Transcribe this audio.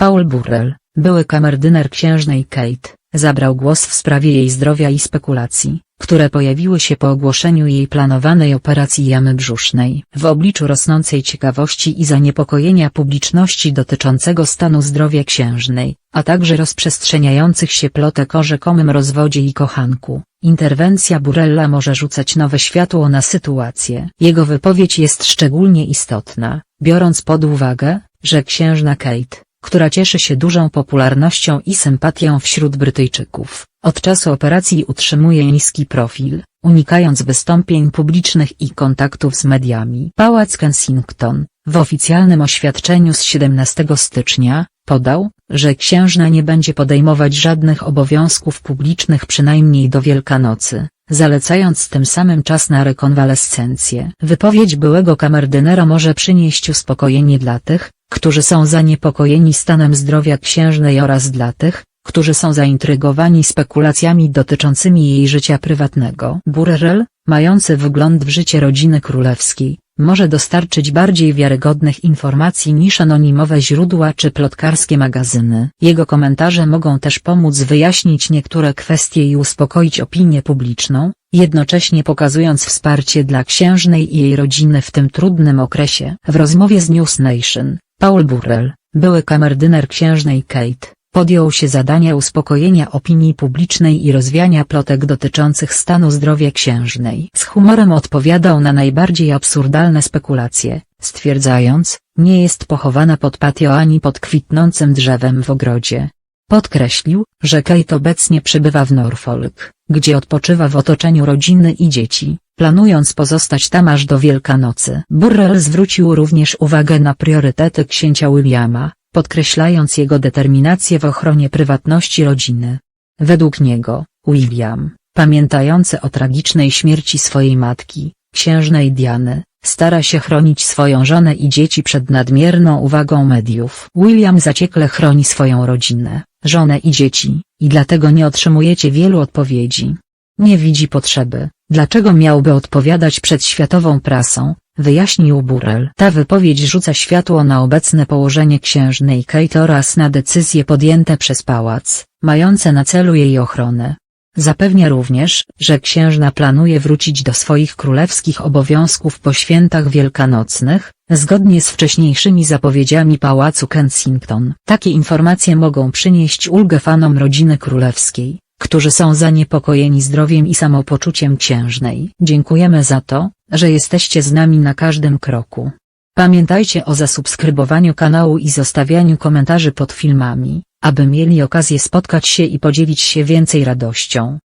Paul Burrell, były kamerdyner księżnej Kate, zabrał głos w sprawie jej zdrowia i spekulacji, które pojawiły się po ogłoszeniu jej planowanej operacji jamy brzusznej. W obliczu rosnącej ciekawości i zaniepokojenia publiczności dotyczącego stanu zdrowia księżnej, a także rozprzestrzeniających się plotek o rzekomym rozwodzie i kochanku, interwencja Burella może rzucać nowe światło na sytuację. Jego wypowiedź jest szczególnie istotna, biorąc pod uwagę, że księżna Kate, która cieszy się dużą popularnością i sympatią wśród Brytyjczyków, od czasu operacji utrzymuje niski profil, unikając wystąpień publicznych i kontaktów z mediami. Pałac Kensington, w oficjalnym oświadczeniu z 17 stycznia, podał, że księżna nie będzie podejmować żadnych obowiązków publicznych przynajmniej do Wielkanocy, zalecając tym samym czas na rekonwalescencję. Wypowiedź byłego kamerdynera może przynieść uspokojenie dla tych, którzy są zaniepokojeni stanem zdrowia księżnej oraz dla tych, którzy są zaintrygowani spekulacjami dotyczącymi jej życia prywatnego. Burrell, mający wgląd w życie rodziny królewskiej, może dostarczyć bardziej wiarygodnych informacji niż anonimowe źródła czy plotkarskie magazyny. Jego komentarze mogą też pomóc wyjaśnić niektóre kwestie i uspokoić opinię publiczną, jednocześnie pokazując wsparcie dla księżnej i jej rodziny w tym trudnym okresie. W rozmowie z News Nation, Paul Burrell, były kamerdyner księżnej Kate, podjął się zadania uspokojenia opinii publicznej i rozwiania plotek dotyczących stanu zdrowia księżnej. Z humorem odpowiadał na najbardziej absurdalne spekulacje, stwierdzając, nie jest pochowana pod patio ani pod kwitnącym drzewem w ogrodzie. Podkreślił, że Kate obecnie przebywa w Norfolk, gdzie odpoczywa w otoczeniu rodziny i dzieci, planując pozostać tam aż do Wielkanocy. Burrell zwrócił również uwagę na priorytety księcia Williama, podkreślając jego determinację w ochronie prywatności rodziny. Według niego, William, pamiętający o tragicznej śmierci swojej matki, księżnej Diany, stara się chronić swoją żonę i dzieci przed nadmierną uwagą mediów. William zaciekle chroni swoją rodzinę, żonę i dzieci, i dlatego nie otrzymujecie wielu odpowiedzi. Nie widzi potrzeby, dlaczego miałby odpowiadać przed światową prasą, wyjaśnił Burrell. Ta wypowiedź rzuca światło na obecne położenie księżnej Kate oraz na decyzje podjęte przez pałac, mające na celu jej ochronę. Zapewnia również, że księżna planuje wrócić do swoich królewskich obowiązków po świętach wielkanocnych, zgodnie z wcześniejszymi zapowiedziami Pałacu Kensington. Takie informacje mogą przynieść ulgę fanom rodziny królewskiej, którzy są zaniepokojeni zdrowiem i samopoczuciem księżnej. Dziękujemy za to, że jesteście z nami na każdym kroku. Pamiętajcie o zasubskrybowaniu kanału i zostawianiu komentarzy pod filmami, aby mieli okazję spotkać się i podzielić się więcej radością.